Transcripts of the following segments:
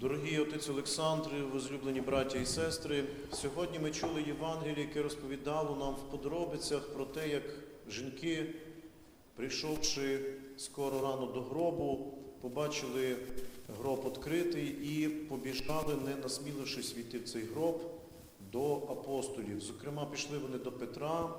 Дорогі отець Олександри, возлюблені браття і сестри, сьогодні ми чули Євангеліє, яке розповідало нам в подробицях про те, як жінки, прийшовши скоро рано до гробу, побачили гроб відкритий і побіжали, не насмілившись війти в цей гроб, до апостолів. Зокрема, пішли вони до Петра,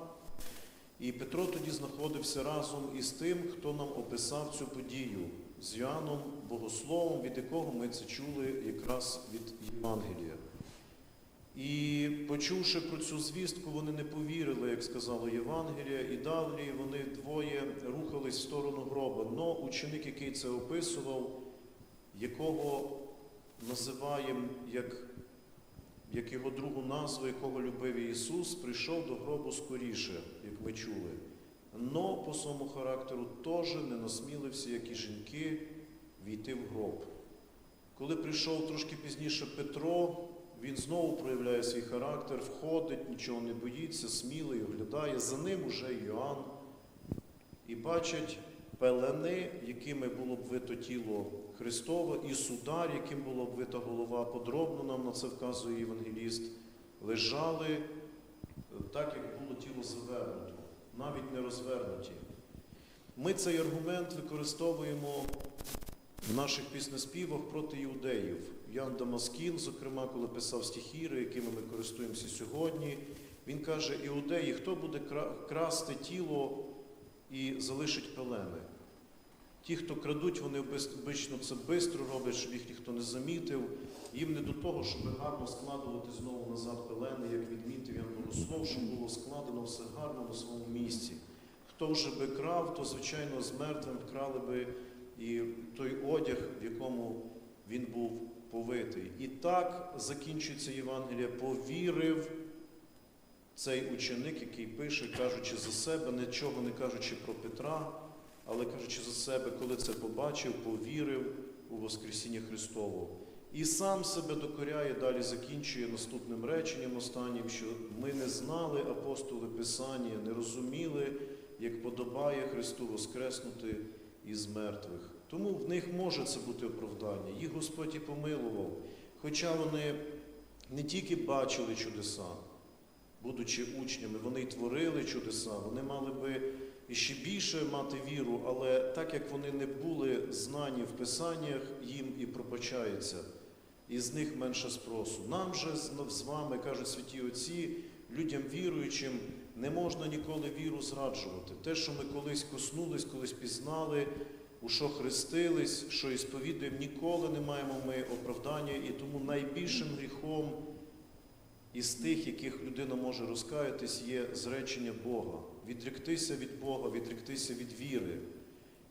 і Петро тоді знаходився разом із тим, хто нам описав цю подію з Йоанном Богословом, від якого ми це чули якраз від Євангелія. І почувши про цю звістку, вони не повірили, як сказало Євангелія, і далі вони двоє рухались в сторону гроба. Но ученик, який це описував, якого називаємо як, як його другу назву, якого любив Ісус, прийшов до гробу скоріше, як ми чули. Но по своєму характеру теж не насмілився, як і жінки, війти в гроб. Коли прийшов трошки пізніше Петро, він знову проявляє свій характер, входить, нічого не боїться, смілий, оглядає. За ним уже Йоанн. І бачать пелени, якими було обвито тіло Христове, і судар, яким була обвита голова. Подробно нам на це вказує євангеліст. Лежали так, як було тіло завернуто, навіть не розвернуті. Ми цей аргумент використовуємо в наших піснеспівах проти іудеїв. Ян Дамаскін, зокрема, коли писав стихіри, якими ми користуємося сьогодні, він каже: Іудеї, хто буде красти тіло і залишить пелени? Ті, хто крадуть, вони обично це швидко роблять, щоб їх ніхто не замітив. Їм не до того, щоб гарно складувати знову назад пелени, як відмітив Ян Богослов, щоб було складено все гарно на своєму місці. Хто вже би крав, то, звичайно, з мертвим вкрали би і той одяг, в якому він був повитий. І так закінчується Євангелія. Повірив цей ученик, який пише, кажучи за себе, нічого не кажучи про Петра, але кажучи за себе, коли це побачив, повірив у Воскресіння Христового. І сам себе докоряє, далі закінчує наступним реченням останнім, що ми не знали апостоли Писання, не розуміли, як подобає Христу воскреснути із мертвих. Тому в них може це бути оправдання. Їх Господь і помилував. Хоча вони не тільки бачили чудеса, будучи учнями, вони й творили чудеса, вони мали би іще більше мати віру, але так як вони не були знані в Писаннях, їм і пробачається, і з них менше спросу. Нам же з з вами, кажуть святі Отці, людям віруючим, не можна ніколи віру зраджувати. Те, що ми колись коснулись, колись пізнали, у що хрестились, що і сповідуємо, ніколи не маємо ми оправдання, і тому найбільшим гріхом із тих, яких людина може розкаятись, є зречення Бога, відректися від Бога, відректися від віри.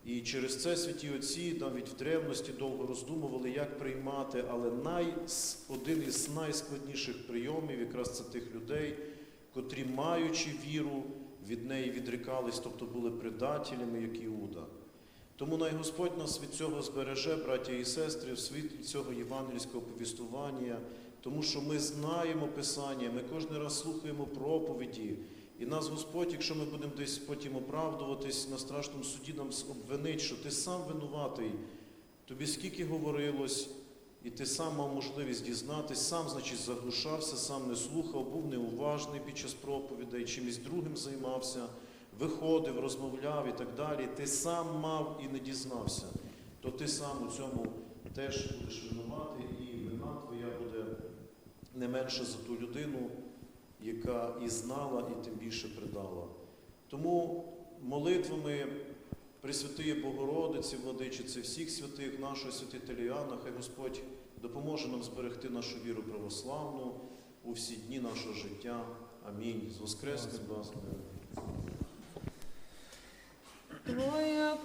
І через це святі отці навіть в древності довго роздумували, як приймати, але най, один із найскладніших прийомів якраз це тих людей, котрі, маючи віру, від неї відрікались, тобто були предателями, як Іуда. Тому най Господь нас від цього збереже, браття і сестри, в світлі цього євангельського повістування, тому що ми знаємо Писання, ми кожен раз слухаємо проповіді, і нас Господь, якщо ми будемо десь потім оправдуватись на страшному суді, нам обвинить, що ти сам винуватий, тобі скільки говорилось, і ти сам мав можливість дізнатись, сам, значить, заглушався, сам не слухав, був неуважний під час проповідей, чимось другим займався, виходив, розмовляв і так далі. Ти сам мав і не дізнався, то ти сам у цьому теж будеш винуватий, і вина твоя буде не менше за ту людину, яка і знала, і тим більше придала. Тому молитвами Пресвятої Богородиці, владичиці всіх святих, нашого святителя Іоанна, хай Господь допоможе нам зберегти нашу віру православну у всі дні нашого життя. Амінь. З Воскресним вас. Твоя